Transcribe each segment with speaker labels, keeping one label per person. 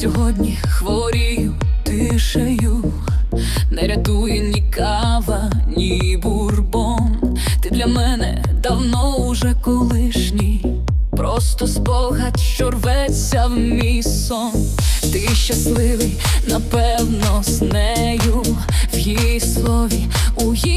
Speaker 1: сьогодні хворію тишею, не рятує ні кава, ні бурбон. Ти для мене давно уже колишній, просто спогад, що рветься в мій сон. Ти щасливий, напевно, з нею, в її слові, у її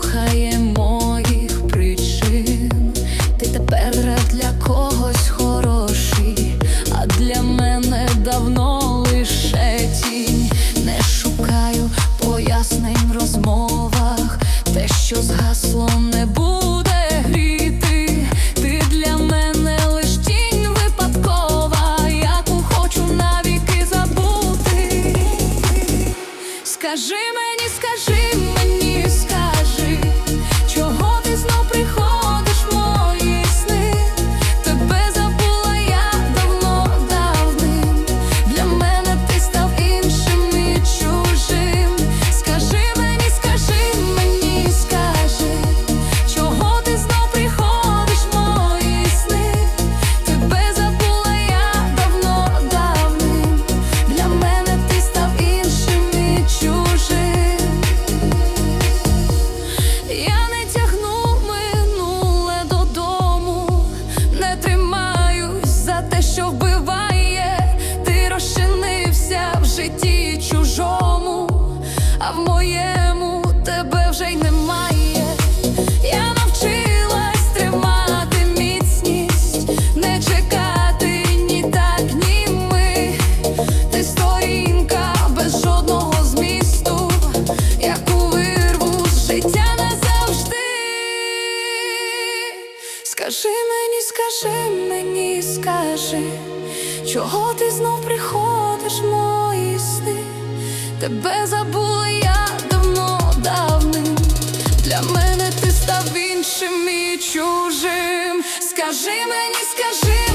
Speaker 1: слухає моїх причин. Ти тепер для когось хороший, а для мене давно лише тінь. Не шукаю пояснень в розмовах, те, що згасло, не буде гріти. Ти для мене лиш тінь випадкова, яку хочу навіки забути. Скажи мені, в моєму тебе вже й немає. Я навчилась тримати міцність, не чекати ні так, ні ми. Ти сторінка без жодного змісту, яку вирву з життя назавжди. Скажи мені, скажи мені, скажи, чого ти знов приходиш мої сни? Тебе забула чужим. Скажи мені, скажи